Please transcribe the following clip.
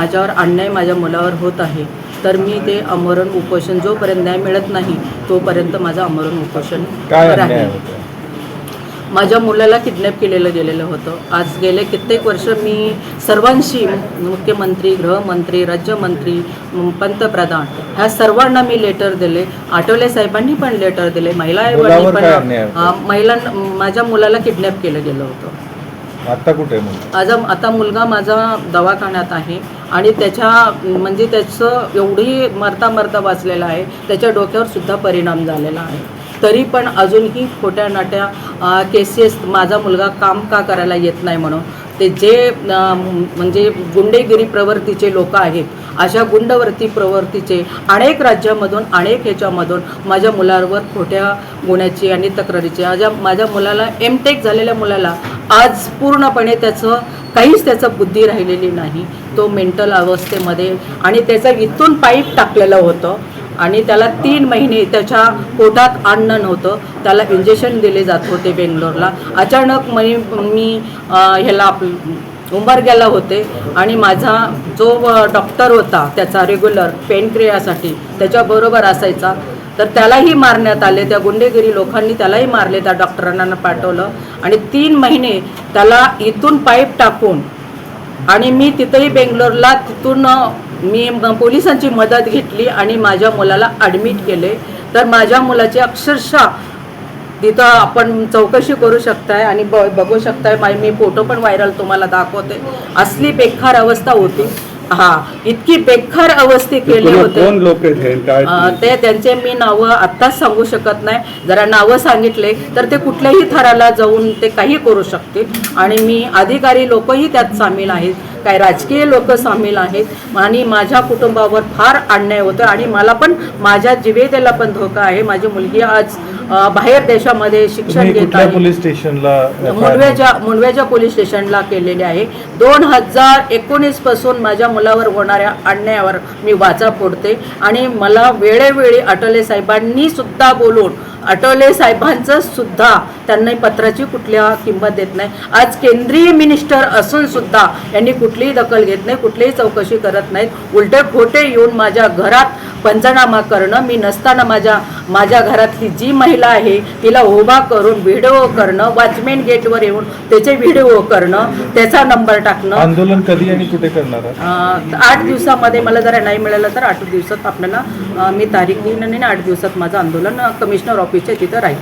माझ्यावर अन्याय माझ्या मुलावर होत आहे तर मी ते आमरण उपोषण जोपर्यंत न्याय मिळत नाही तोपर्यंत माझं आमरण उपोषण राहील माझ्या मुलाला किडनॅप केलेलं गेलेलं होतं. आज गेले कित्येक वर्ष मी सर्वांशी मुख्यमंत्री गृहमंत्री राज्यमंत्री पंतप्रधान ह्या सर्वांना मी लेटर दिले. आठवले साहेबांनी पण लेटर दिले. महिला आयोगाने पण महिलांना माझ्या मुलाला किडनॅप केलं गेलं होतं. आता कुठे आज आता मुलगा माझा दवाखान्यात आहे. आणि त्याच्या म्हणजे त्याचं एवढी मरता मरता वाचलेला आहे त्याच्या डोक्यावर सुद्धा परिणाम झालेला आहे. तरी पण अजूनही खोट्या नाट्या केसेस माझा मुलगा काम का करायला येत नाही म्हणून ते जे म्हणजे गुंडेगिरी प्रवृत्तीचे लोक आहेत अशा गुंडवर्ती प्रवृत्तीचे अनेक राज्यामधून अनेक ह्याच्यामधून माझ्या मुलावर खोट्या गुन्ह्याची आणि तक्रारीची आज माझ्या मुलाला एम टेक झालेल्या मुलाला आज पूर्णपणे त्याचं काहीच त्याचं बुद्धी राहिलेली नाही. तो मेंटल अवस्थेमध्ये आणि त्याचं इथून पाईप टाकलेलं होतं आणि त्याला तीन महिने त्याच्या पोटात अन्न नव्हतं. त्याला इंजेक्शन दिले जात होते बेंगलोरला. अचानक मी मी ह्याला आप उंबरग्याला होते आणि माझा जो डॉक्टर होता त्याचा रेग्युलर पेनक्रियासाठी त्याच्याबरोबर असायचा. तर त्यालाही मारण्यात आले. त्या गुंडेगिरी लोकांनी त्यालाही मारले त्या डॉक्टरांना पाठवलं. आणि तीन महिने त्याला इथून पाईप टाकून आणि मी तिथंही बेंगलोरला तिथून मी पोलिसांची मदत घेतली आणि माझ्या मुलाला ॲडमिट केले. तर माझ्या मुलाची अक्षरशः तिथं आपण चौकशी करू शकताय आणि ब बघू शकताय. मी फोटो पण व्हायरल तुम्हाला दाखवते. असली बेकार अवस्था होती. हा इतकी बेकार अवस्थे केली होते. ते त्यांचे मी नावं आत्ताच सांगू शकत नाही. जरा नावं सांगितले तर ते कुठल्याही थराला जाऊन ते काही करू शकतील. आणि मी अधिकारी लोकही त्यात सामील आहेत. काही राजकीय लोक सामील आहेत आणि माझ्या कुटुंबावर फार अन्याय होतो आणि मला पण माझ्या जिवेतेला पण धोका आहे. माझी मुलगी आज बाहेर देशामध्ये शिक्षण घेत आहे. पोलीस स्टेशनला मुंडव्याच्या मुंडव्याच्या पोलीस स्टेशनला केलेले आहे. दोन हजार एकोणीसपासून माझ्या मुलावर होणाऱ्या अन्यायावर मी वाचा फोडते आणि मला वेळोवेळी अटले साहेबांनी सुद्धा बोलून अटले साहेबांचं सुद्धा त्यांनी पत्राची कुठल्या किंमत देत नाही. आज केंद्रीय मिनिस्टर असून सुद्धा यांनी कुठलीही दखल घेत नाही कुठलीही चौकशी करत नाहीत. उलटे खोटे येऊन माझ्या घरात पंचनामा करणं मी नसताना माझ्या माझ्या घरातली जी महिला आहे तिला उभा करून व्हिडिओ करणं वॉचमॅन गेटवर येऊन त्याचे व्हिडिओ करणं त्याचा नंबर टाकणं. आंदोलन कधी आणि कुठे करणार आठ दिवसामध्ये मला जरा नाही मिळालं तर आठ दिवसात आपल्याला मी तारीख देईन आणि आठ दिवसात माझं आंदोलन कमिशनर ऑफिसच्या तिथं राहील.